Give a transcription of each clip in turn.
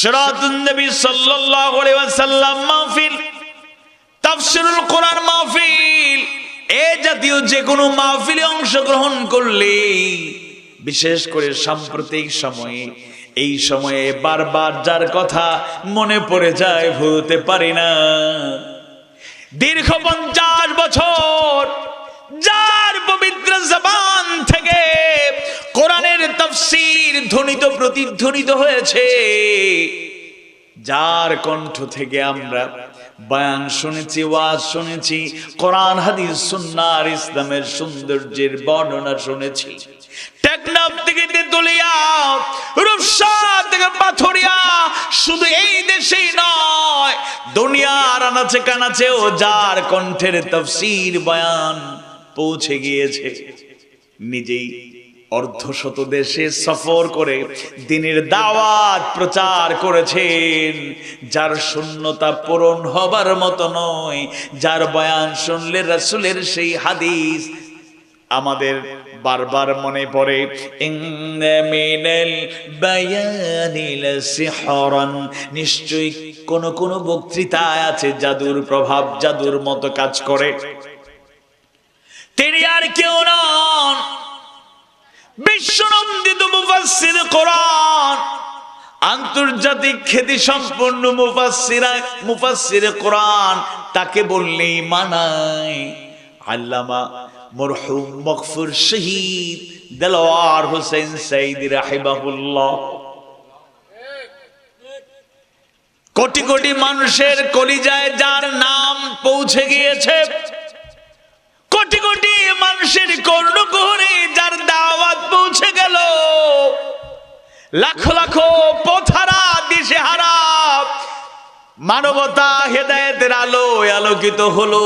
সিরাতুন নবী সাল্লাল্লাহু আলাইহি জাতীয় যে কোনো অংশগ্রহণ করলে বিশেষ করে সাম্প্রতিক সময়ে, এই সময়ে বারবার যার কথা মনে পড়ে যায়, ভুলতে পারি না। দীর্ঘ পঞ্চাশ বছর তফসির ধ্বনিত প্রতিধ্বনিত হয়েছে। যার কণ্ঠ থেকে আমরা বয়ান শুনেছি, ওয়াজ শুনেছি, কোরআন, হাদিস, সুন্নার, ইসলামের সৌন্দর্যের বর্ণনা শুনেছি। থেকে থেকে শুধু এই দেশেই নয় আনাচে যার কণ্ঠের তফসির বয়ান পৌঁছে গিয়েছে। নিজেই অর্ধশত দেশে সফর করে দিনের দাওয়াত প্রচার করেছেন। যার শূন্যতা পূরণ হবার মতো নয়, যার বয়ান শুনলে রাসূলের সেই হাদিস আমাদের বারবার মনে পড়ে। নিশ্চয়ই কোন কোন বক্তৃতায় আছে জাদুর প্রভাব, জাদুর মতো কাজ করে। তিনি আর কেউ নন। বিশ্বনন্দিত মুফাসসির কোরআন। আন্তর্জাতিক খ্যাতি সম্পন্ন মুফাসসিরা, মুফাসসির কোরআন তাকে বললেই মানায়। আল্লামা মরহুম মগফুর শহীদ দেলোয়ার হোসেন সাইদ রাহিমাহুল্লাহ। কোটি কোটি মানুষের কলিজায় যার নাম পৌঁছে গিয়েছে। কোটি কোটি মানুষের কর্ণকুহরে লাখো লাখ পথারা দিশে হারা মানবতা হেদায়েতের আলো আলোকিত হলো।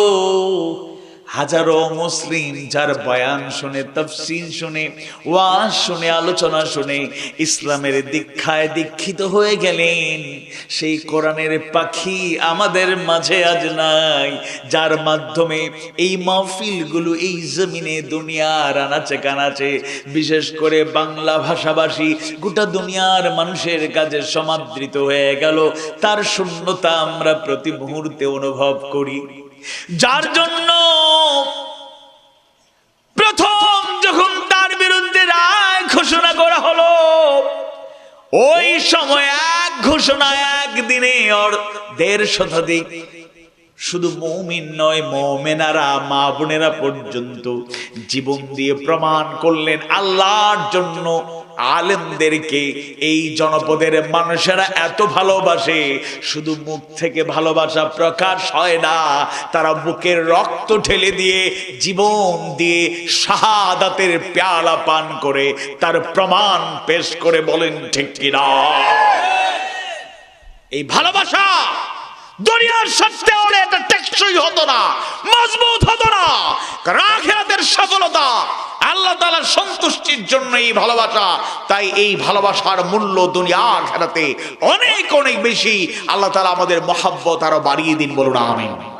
হাজারো মুসলিম যার বয়ান শুনে, তফসিল শুনে, ওয়াজ শুনে, আলোচনা শুনে ইসলামের দীক্ষায় দীক্ষিত হয়ে গেলেন। সেই কোরআনের পাখি আমাদের মাঝে আজ নাই, যার মাধ্যমে এই মাহফিলগুলো এই জমিনে দুনিয়ার আনাচে কানাচে, বিশেষ করে বাংলা ভাষাভাষী গোটা দুনিয়ার মানুষের কাজে সমাদৃত হয়ে গেল। তার শূন্যতা আমরা প্রতি মুহূর্তে অনুভব করি। যার জন্য প্রথম যখন তার বিরুদ্ধে রায় ঘোষণা করা হলো, ওই সময় এক ঘোষণা একদিনে দেড় শতাধিক শুধু মৌমিন নয়, মৌমেনারা, মা বোনেরা পর্যন্ত জীবন দিয়ে প্রমাণ করলেন আল্লাহর জন্য আলেমদেরকে এই জনপদের মানুষেরা এত ভালোবাসে। শুধু মুখ থেকে ভালোবাসা প্রকাশ হয় না, তারা বুকের রক্ত ঠেলে দিয়ে জীবন দিয়ে শাহাদাতের পেয়ালা পান করে, তার প্রমাণ পেশ করে বলেন ঠিক কিনা। এই ভালোবাসা দুনিয়ার সত্যি হলে এটা টেকসই হতো না, মজবুত হতো না। কারণ আখিরাতের সফলতা আল্লাহ তাআলার সন্তুষ্টির জন্য এই ভালোবাসা। তাই এই ভালোবাসার মূল্য দুনিয়া আখিরাতে অনেক অনেক বেশি। আল্লাহ তাআলা আমাদের মহাব্বত আরও বাড়িয়ে দিন, বলুন, আমিন।